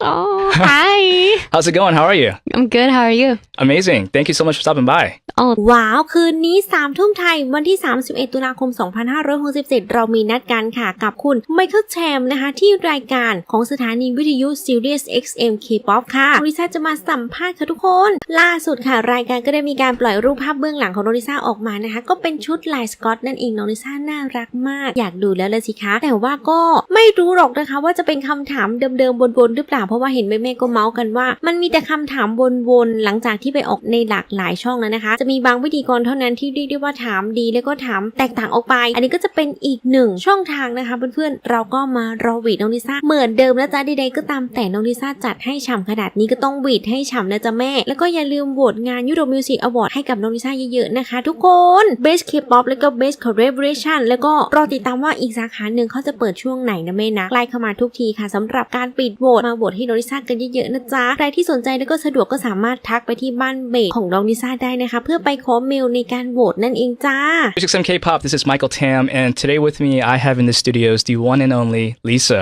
哦，啊，How's it going? How are you? I'm good. How are you? Amazing. Thank you so much for stopping by. Oh, ว้าว คืนนี้3ทุ่มไทย วันที่ 31 ตุลาคม 2567 เรามีนัดกันค่ะ กับคุณไมเคิลแชมนะคะ ที่รายการของสถานีวิทยุ Sirius XM K-POP ค่ะโนริซาจะมาสัมภาษณ์ค่ะทุกคน ล่าสุดค่ะ รายการก็ได้มีการปล่อยรูปภาพเบื้องหลังของโนริซาออกมานะคะ ก็เป็นชุดลายสกอตนั่นเองโนริซาน่ารักมาก อยากดูแล้วเลยสิคะ แต่ว่าก็ไม่รู้หรอกนะคะ ว่าจะเป็นคำถามเดิมๆวนๆหรือเปล่าเพราะว่าเห็นแม่ๆก็เมาส์กันว่ามันมีแต่คำถามวนๆหลังจากที่ไปออกในหลากหลายช่องแล้วนะคะ จะมีบางพิธีกรเท่านั้นที่เรียกได้ว่าถามดีแล้วก็ถามแตกต่างออกไป อันนี้ก็จะเป็นอีกหนึ่งช่องทางนะคะเพื่อนๆเราก็มารอวีดน้องลิซ่าเหมือนเดิมนะจ๊ะใดๆก็ตามแต่น้องลิซ่าจัดให้ฉ่ำขนาดนี้ก็ต้องวีดให้ฉ่ำนะจ๊ะแม่ แล้วก็อย่าลืมโหวตงานยุโร Music Award ให้กับน้องลิซ่าเยอะๆนะคะ ทุกคน Best K-pop แล้วก็ Best Collaboration แล้วก็รอติดตามว่าอีกสาขาหนึ่งเขาจะเปิดช่วงไหนนะแม่นะใกล้เข้ามาทุกทีค่ะสำหรับการปิดโหวตมาโหวตให้น้องลิซ่ากันเยอะๆนะจ๊ะรที่สนใจแล้วก็สะดวกก็สามารถทักไปที่บ้านเบสของน้องลิซ่าได้นะคะ เพื่อไปขอเมลในการโหวตนั่นเองจ้า Music Some K-pop. This is Michael Tam, and today with me I have in the studios the one and only Lisa.